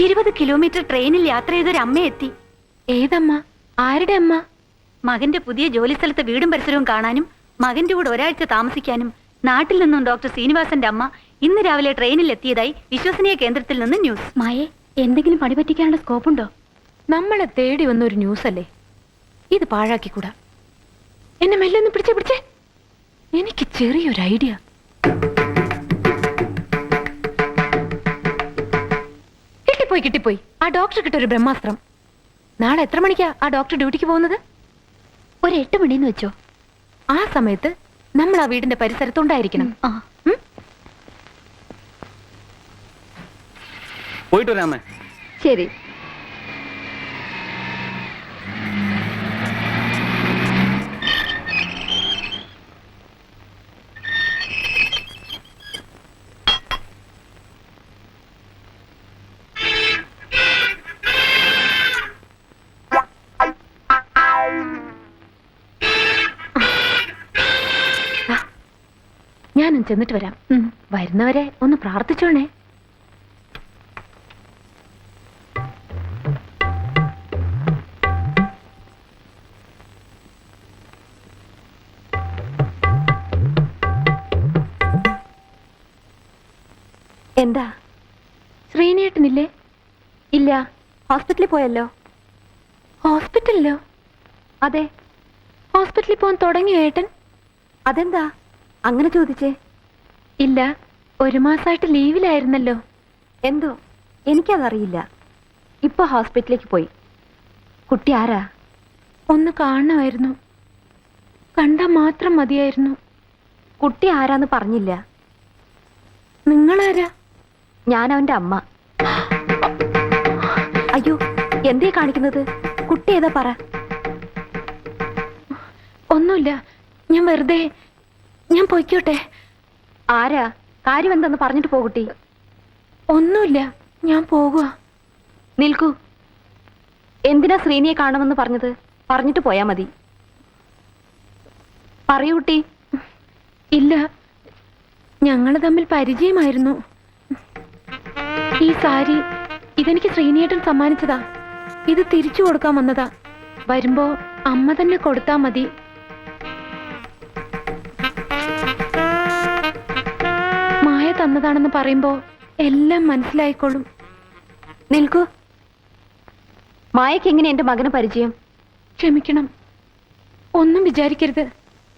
നൂറ്റിയിരുപത് kilometre ട്രെയിനിൽ യാത്ര ചെയ്തൊരു അമ്മ എത്തി. ഏതമ്മ? ആരുടെ അമ്മ? മകന്റെ പുതിയ ജോലി സ്ഥലത്ത് വീടും പരിസരവും കാണാനും മകന്റെ കൂടെ ഒരാഴ്ച താമസിക്കാനും നാട്ടിൽ നിന്നും ഡോക്ടർ ശ്രീനിവാസന്റെ അമ്മ ഇന്ന് രാവിലെ ട്രെയിനിൽ എത്തിയതായി വിശ്വസനീയ കേന്ദ്രത്തിൽ നിന്ന് ന്യൂസ്. മായെ എന്തെങ്കിലും പണി പറ്റിക്കാനുള്ള സ്കോപ്പ് ഉണ്ടോ നമ്മളെ തേടി വന്ന ഒരു ന്യൂസ് അല്ലേ ഇത് പാഴാക്കിക്കൂടാ. എന്നെ മെല്ലെ ഒന്ന് പിടിച്ചേ പിടിച്ചേ. എനിക്ക് ചെറിയൊരു ഐഡിയ. കിട്ടിപ്പോയി കിട്ടിപ്പോയി. ആ ഡോക്ടർ കിട്ടൊരു ബ്രഹ്മാസ്ത്രം. നാളെ എത്ര മണിക്കാ ആ ഡോക്ടർ ഡ്യൂട്ടിക്ക് പോകുന്നത്? ഒരു എട്ട് മണിന്ന് വെച്ചോ. ആ സമയത്ത് നമ്മൾ ആ വീടിന്റെ പരിസരത്തുണ്ടായിരിക്കണം ആ. ഉം? പോയിട്ട് വരാമേ ശരി. ചെന്നിട്ട് വരാം. വരുന്നവരെ ഒന്ന് പ്രാർത്ഥിച്ചോണേ. എന്താ? ശ്രീനേട്ടനില്ലേ? ഇല്ല. ഹോസ്പിറ്റലിൽ പോയല്ലോ? ഹോസ്പിറ്റലിലോ? അതെ. ഹോസ്പിറ്റലിൽ പോകാൻ തുടങ്ങിയോ ഏട്ടൻ? അതെന്താ? അങ്ങനെ ചോദിച്ചേ. ഇല്ല ഒരു മാസമായിട്ട് ലീവിലായിരുന്നല്ലോ. എന്തോ? എനിക്കതറിയില്ല. ഇപ്പൊ ഹോസ്പിറ്റലിലേക്ക് പോയി. കുട്ടി ആരാ? ഒന്ന് കാണണമായിരുന്നു. കണ്ടാ മാത്രം മതിയായിരുന്നു. കുട്ടി ആരാന്ന് പറഞ്ഞില്ല. നിങ്ങളാരാ? ഞാൻ അവന്റെ അമ്മ. അയ്യോ എന്തേ കാണിക്കുന്നത്? കുട്ടി ഏതാ പറ. ഒന്നുമില്ല ഞാൻ വെറുതെ ഞാൻ പൊയ്ക്കോട്ടെ. ആരാ? കാര്യം എന്തെന്ന് പറഞ്ഞിട്ട് പോകുട്ടി ഒന്നുമില്ല. ഞാൻ പോകുക നിൽക്കൂ. എന്തിനാ ശ്രീനിയെ കാണുമെന്ന് പറഞ്ഞത്? പറഞ്ഞിട്ട് പോയാ മതി. പറയൂ കുട്ടി. ഇല്ല. ഞങ്ങൾ തമ്മിൽ പരിചയമായിരുന്നു. ഈ സാരി ഇതെനിക്ക് ശ്രീനിയേട്ടൻ സമ്മാനിച്ചതാ. ഇത് തിരിച്ചു കൊടുക്കാൻ വന്നതാ. വരുമ്പോ അമ്മ തന്നെ കൊടുത്താ മതി. മായ തന്നതാണെന്ന് പറയുമ്പോ എല്ലാം മനസ്സിലായിക്കോളും. നിൽക്കൂ. മായക്ക് എങ്ങനെ എന്റെ മകന് പരിചയം? ക്ഷമിക്കണം. ഒന്നും വിചാരിക്കരുത്.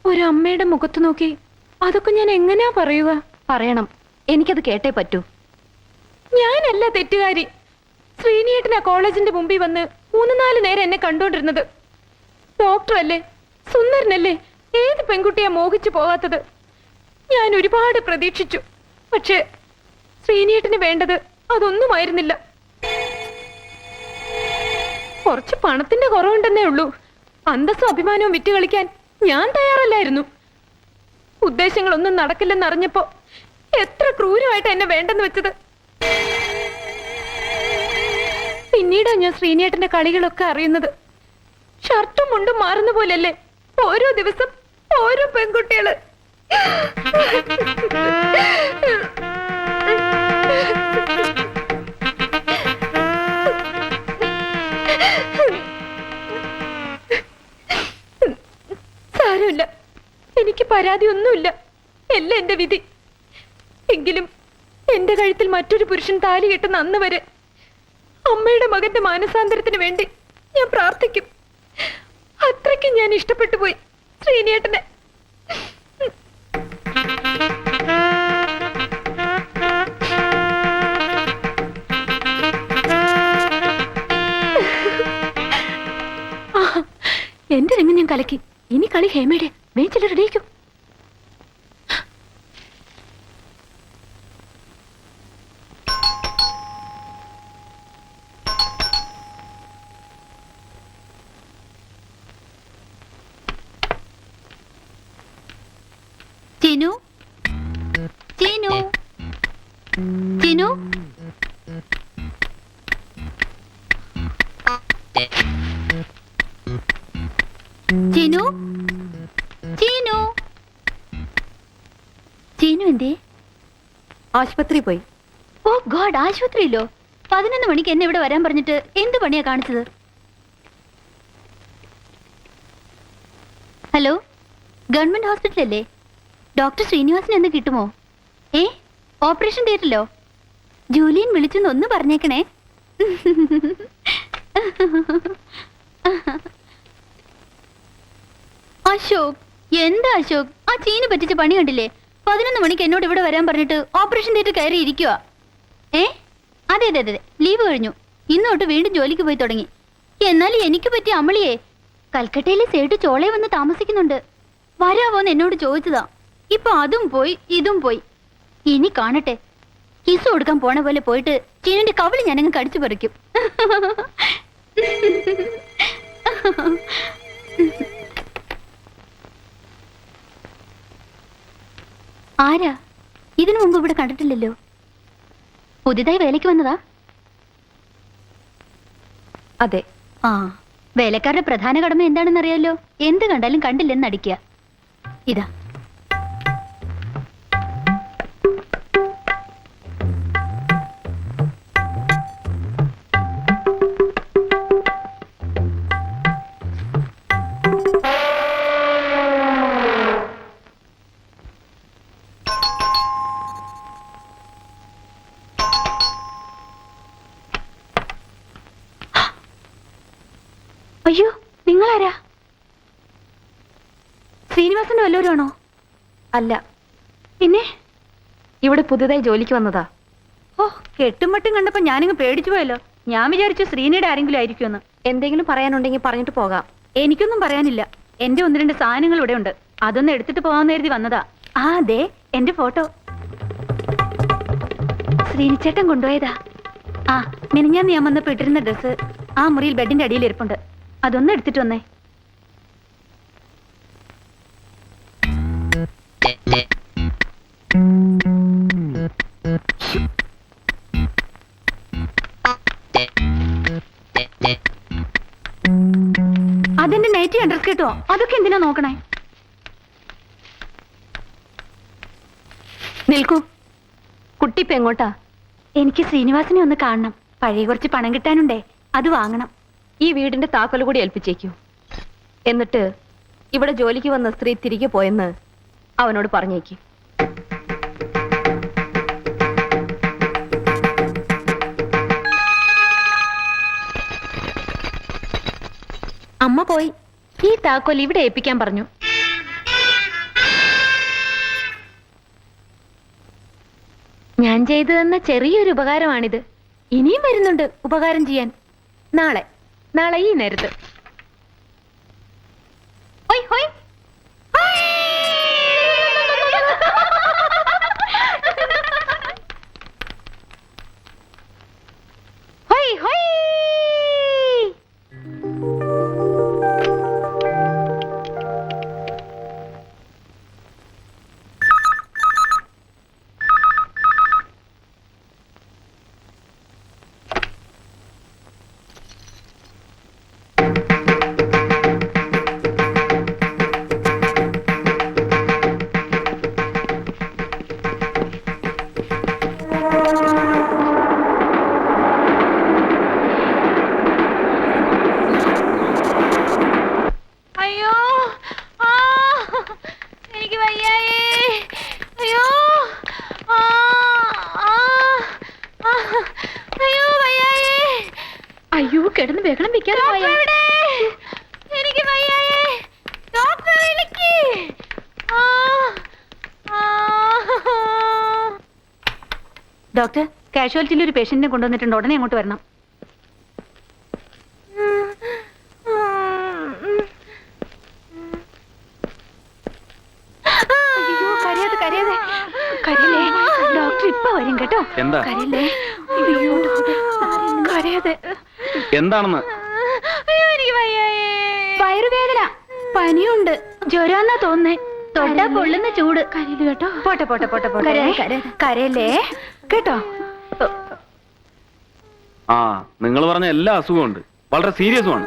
ഒരു അമ്മയുടെ മുഖത്ത് നോക്കി അതൊക്കെ ഞാൻ എങ്ങനെയാ പറയുക? പറയണം. എനിക്കത് കേട്ടേ പറ്റൂ. ഞാനല്ല തെറ്റുകാരി. ശ്രീനിയേട്ടനാ കോളേജിന്റെ മുമ്പിൽ വന്ന് മൂന്ന് നാല് നേരം എന്നെ കണ്ടോണ്ടിരുന്നത് ഡോക്ടറല്ലേ? സുന്ദരനല്ലേ? ഏത് പെൺകുട്ടിയാ മോഹിച്ചു പോകാത്തത്? ഞാൻ ഒരുപാട് പ്രതീക്ഷിച്ചു. പക്ഷേ ശ്രീനിയേട്ടന് വേണ്ടത് അതൊന്നുമായിരുന്നില്ല. കുറച്ച് പണത്തിന്റെ കുറവുണ്ടെന്നേ ഉള്ളൂ. അന്തസ്സും അഭിമാനവും വിറ്റ് കളിക്കാൻ ഞാൻ തയ്യാറല്ലായിരുന്നു. ഉദ്ദേശങ്ങളൊന്നും നടക്കില്ലെന്നറിഞ്ഞപ്പോ എത്ര ക്രൂരമായിട്ട് എന്നെ വേണ്ടെന്ന് വെച്ചത്. പിന്നീടാ ഞാൻ ശ്രീനേട്ടന്റെ കളികളൊക്കെ അറിയുന്നത്. ഷർട്ടും മുണ്ടും മാറുന്ന പോലെയല്ലേ ഓരോ ദിവസം ഓരോ പെൺകുട്ടികൾ. എനിക്ക് പരാതി ഒന്നുമില്ല എല്ലാം എന്റെ വിധി. എങ്കിലും എന്റെ കഴുത്തിൽ മറ്റൊരു പുരുഷൻ താലി കെട്ടുന്ന അന്ന് വരെ അമ്മയുടെ മകന്റെ മാനസാന്തരത്തിന് വേണ്ടി ഞാൻ പ്രാർത്ഥിക്കും. അത്രയ്ക്കും ഞാൻ ഇഷ്ടപ്പെട്ടു പോയി ശ്രീനേട്ടനെ. എന്റെ രംഗം ഞാൻ കലക്കി. ഇനി കളി ഹേമയുടെ. വേച്ചിൽ റെഡിയാക്കും ചിനു ചിനു ചിനു ചിനു ചിനു ചീനു എന്തേ? ആശുപത്രി പോയി. ഓ ഗോഡ് ആശുപത്രിയിലോ? പതിനൊന്ന് മണിക്ക് എന്നെ ഇവിടെ വരാൻ പറഞ്ഞിട്ട് എന്ത് പണിയാ കാണിച്ചത്? ഹലോ? ഗവൺമെന്റ് ഹോസ്പിറ്റൽ അല്ലേ ഡോക്ടർ ശ്രീനിവാസിന് എന്ന് കിട്ടുമോ? ഏ ഓപ്പറേഷൻ തിയേറ്ററിലോ? ജൂലിയൻ വിളിച്ചെന്ന് ഒന്ന് പറഞ്ഞേക്കണേ. അശോക് എന്താ അശോക്? ആ ചീന് പറ്റിച്ച പണി കണ്ടില്ലേ? പതിനൊന്ന് മണിക്ക് എന്നോട് ഇവിടെ വരാൻ പറഞ്ഞിട്ട് ഓപ്പറേഷൻ തിയേറ്റർ കയറി ഇരിക്കുക ഏ അതെ അതെ അതെ ലീവ് കഴിഞ്ഞു. ഇന്നോട്ട് വീണ്ടും ജോലിക്ക് പോയി തുടങ്ങി. എന്നാൽ എനിക്ക് പറ്റിയ അമളിയെ. കൽക്കട്ടയിലെ സേട്ട് ചോളയെ വന്ന് താമസിക്കുന്നുണ്ട്. വരാവോന്ന് എന്നോട് ചോദിച്ചതാ. ഇപ്പൊ അതും പോയി ഇതും പോയി. ഇനി കാണട്ടെ. കിസ് കൊടുക്കാൻ പോണ പോലെ പോയിട്ട് ചീനിന്റെ കവളി ഞാനങ്ങ് കടിച്ചു പറിക്കും. ആരാ? ഇതിനു മുമ്പ് ഇവിടെ കണ്ടിട്ടില്ലല്ലോ. പുതിയതായി വേലയ്ക്ക് വന്നതാ? അതെ. ആ വേലക്കാരുടെ പ്രധാന കടമ എന്താണെന്ന് അറിയാലോ എന്ത് കണ്ടാലും കണ്ടില്ലെന്ന് അടിക്കുക ഇതാ. ശ്രീനിവാസന്റെ അല്ല. പിന്നെ? ഇവിടെ പുതുതായി ജോലിക്ക് വന്നതാ. ഓ കെട്ടുമട്ടും കണ്ടപ്പോ ഞാനിങ്ങ് പേടിച്ചു പോയല്ലോ. ഞാൻ വിചാരിച്ചു ശ്രീനിയുടെ ആരെങ്കിലും ആയിരിക്കുമെന്ന്. എന്തെങ്കിലും പറയാനുണ്ടെങ്കിൽ പറഞ്ഞിട്ട് പോകാം. എനിക്കൊന്നും പറയാനില്ല. എന്റെ ഒന്ന് രണ്ട് സാധനങ്ങൾ ഇവിടെ ഉണ്ട്. അതൊന്ന് എടുത്തിട്ട് പോകാൻ കരുതി വന്നതാ. ആ അതെ എന്റെ ഫോട്ടോ. ശ്രീനിച്ചേട്ടൻ കൊണ്ടുപോയതാ. ആ മിനിഞ്ഞാന്ന് ഞാൻ വന്നപ്പോ ഇട്ടിരുന്ന ഡ്രസ്സ് ആ മുറിയിൽ ബെഡിന്റെ അടിയിൽ ഇരിപ്പുണ്ട്. അതൊന്ന് എടുത്തിട്ട് വന്നേ. നൈറ്റി അണ്ടർസ് കേട്ടോ? അതൊക്കെ എന്തിനാ നോക്കണേ? നിൽക്കൂ. കുട്ടി ഇപ്പൊ എങ്ങോട്ടാ? എനിക്ക് ശ്രീനിവാസിനെ ഒന്ന് കാണണം. പഴയ കുറച്ച് പണം കിട്ടാനുണ്ടേ അത് വാങ്ങണം. ഈ വീടിന്റെ താക്കോൽ കൂടി ഏൽപ്പിച്ചേക്കൂ. എന്നിട്ട് ഇവിടെ ജോലിക്ക് വന്ന സ്ത്രീ തിരികെ പോയെന്ന് അവനോട് പറഞ്ഞേക്കും. അമ്മ പോയി. ഈ താക്കോൽ ഇവിടെ ഏൽപ്പിക്കാൻ പറഞ്ഞു. ഞാൻ ചെയ്തു തന്ന ചെറിയൊരു ഉപകാരമാണിത്. ഇനിയും വരുന്നുണ്ട് ഉപകാരം ചെയ്യാൻ. നാളെ. നാളെ ഈ നേരത്ത്. ഹൊയ്, അയ്യോ കിടന്ന് ബഹളം വെക്കാതെ പോയാ? എനിക്ക് വയ്യായേ. ഡോക്ടർ വിളിക്ക് കാഷ്വാലിറ്റിയിൽ ഒരു പേഷ്യന്റിനെ കൊണ്ടുവന്നിട്ടുണ്ട്. ഉടനെ അങ്ങോട്ട് വരണം. അയ്യോ കരയാതെ കരയാതെ. കരയില്ലേ? ഡോക്ടർ ഇപ്പൊ വരും കേട്ടോ. എന്താ? കരയില്ലേ? അയ്യോ കരയാതെ എന്താണെന്ന്? അയ്യോ എനിക്ക് വയ്യായേ. വയറുവേദന. പനിയുണ്ട്. ജ്വരാന്നാ തോന്നേ തൊട്ടാ പൊള്ളുന്ന ചൂട്. കരയിൽ കേട്ടോ? പോട്ടെ പോട്ടെ പോട്ടെ പോട്ടെ. കരയല്ലേ കേട്ടോ? ആ നിങ്ങൾ പറഞ്ഞ എല്ലാ അസുഖവും ഉണ്ട്. വളരെ സീരിയസുമാണ്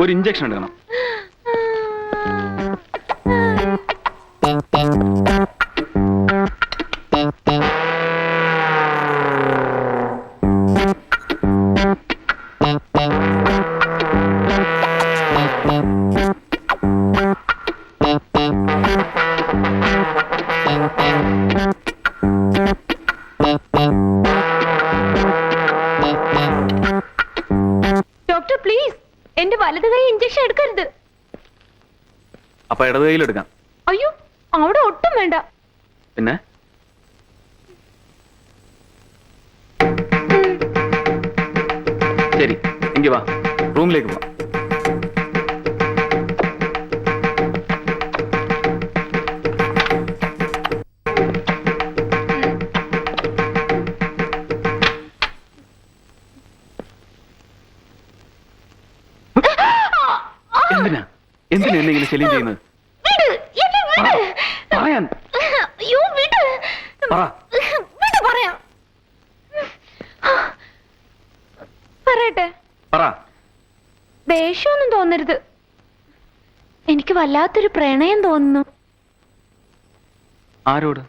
ഒരു ഇഞ്ചക്ഷൻ എടുക്കണം. Doctor please. എന്റെ വലത് കൈ ഇഞ്ചക്ഷൻ എടുക്കരുത്. അപ്പൊ ഇടത് കൈയിൽ എടുക്കാം. അയ്യോ അവിടെ ഒട്ടും വേണ്ട. പിന്നെ? ശരി എങ്കി വാ. റൂമിലേക്ക് പോവാം. എന്തിനാ എന്നെ ഇങ്ങനെ ശല്യം ചെയ്യുന്നത്. പറയാൻ. അയ്യോ വിട്. പറ. വിട് പറയാം. പറയട്ടെ. പറ. ദേഷ്യമൊന്നും തോന്നരുത്. എനിക്ക് വല്ലാത്തൊരു പ്രണയം തോന്നുന്നു. ആരോട്?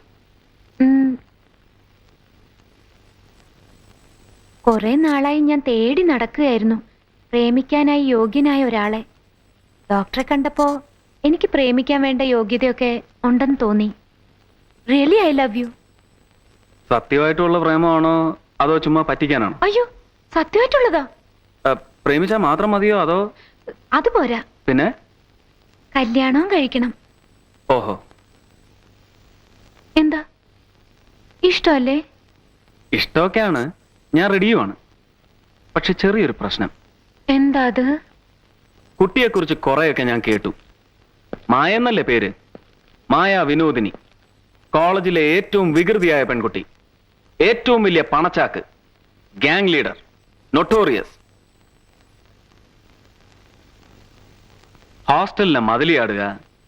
കുറെ നാളായി ഞാൻ തേടി നടക്കുകയായിരുന്നു. പ്രേമിക്കാനായി യോഗ്യനായ ഒരാളെ. ഡോക്ടറെ കണ്ടപ്പോ എനിക്ക് പ്രേമിക്കാൻ വേണ്ട യോഗ്യതയൊക്കെ ഉണ്ടെന്ന് തോന്നി. റിയലി ഐ ലവ് യു സത്യമായിട്ടുള്ള പ്രേമമാണോ അതോ ചുമ്മാ പറ്റിക്കാനാണോ? അയ്യോ സത്യമായിട്ടുള്ളതാ. പ്രേമിച്ചാൽ പ്രേമിച്ചാ മാത്രം മതിയോ അതോ? അത് പോരാ. പിന്നെ? കല്യാണവും കഴിക്കണം. ഓഹോ. എന്താ? ഇഷ്ടമല്ലേ? ഇഷ്ടമൊക്കെയാണ്. ഞാൻ റെഡിയുമാണ് പക്ഷെ ചെറിയൊരു പ്രശ്നം. എന്താ അത്? കുട്ടിയെക്കുറിച്ച് കുറെയൊക്കെ ഞാൻ കേട്ടു. മായ എന്നല്ലേ പേര്? മായ വിനോദിനി. കോളേജിലെ ഏറ്റവും വികൃതിയായ പെൺകുട്ടി. ഏറ്റവും വലിയ പണച്ചാക്ക്. ഗാങ് ലീഡർ നൊട്ടോറിയസ് ഹോസ്റ്റലിനെ മതിലിയാടുക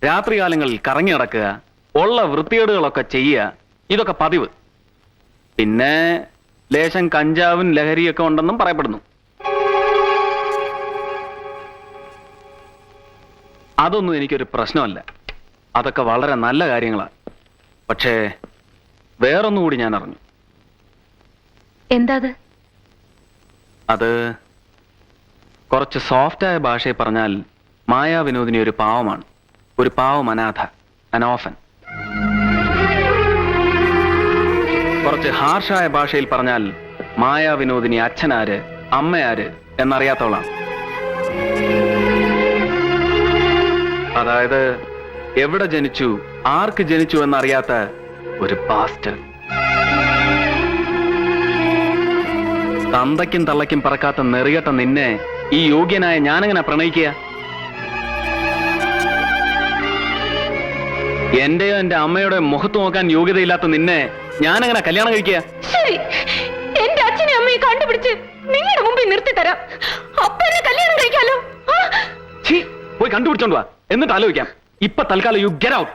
രാത്രികാലങ്ങളിൽ കറങ്ങി നടക്കുക ഉള്ള വൃത്തികേടുകളൊക്കെ ചെയ്യുക ഇതൊക്കെ പതിവ്. പിന്നെ ലേശം കഞ്ചാവും ലഹരിയൊക്കെ ഉണ്ടെന്നും പറയപ്പെടുന്നു. അതൊന്നും എനിക്കൊരു പ്രശ്നമല്ല. അതൊക്കെ വളരെ നല്ല കാര്യങ്ങളാണ് പക്ഷേ വേറൊന്നുകൂടി ഞാൻ അറിഞ്ഞു. എന്താ അത് കുറച്ച് സോഫ്റ്റ് ആയ ഭാഷയിൽ പറഞ്ഞാൽ മായാ വിനോദിനി ഒരു പാവമാണ്. ഒരു പാവം അനാഥ അനോഫൻ. കുറച്ച് ഹാർഷായ ഭാഷയിൽ പറഞ്ഞാൽ മായാ വിനോദിനി അച്ഛനാര് അമ്മയാര് എന്നറിയാത്തവളാണ് അതായത് എവിടെ ജനിച്ചു ആർക്ക് ജനിച്ചു എന്നറിയാത്ത ഒരു പാസ്റ്റർ തന്തയ്ക്കും തള്ളയ്ക്കും പറക്കാത്ത നെറികെട്ട നിന്നെ ഈ യോഗ്യനായ ഞാനെങ്ങനെ പ്രണയിക്കുക? എന്റെയോ എന്റെ അമ്മയുടെ മുഖത്ത് നോക്കാൻ യോഗ്യതയില്ലാത്ത നിന്നെ ഞാനെങ്ങനെ കല്യാണം കഴിക്കുക? എന്റെ അച്ഛനെ അമ്മയെ കണ്ടുപിടിച്ച് നിങ്ങളുടെ മുമ്പിൽ നിർത്തി തരാം അപ്പൊ കല്യാണം കഴിക്കാലോ? പോയി കണ്ടുപിടിച്ചോണ്ട് വാ. എന്നിട്ട് ആലോചിക്കാം. ഇപ്പൊ തൽക്കാലം യു ഗെറ്റ് ഔട്ട്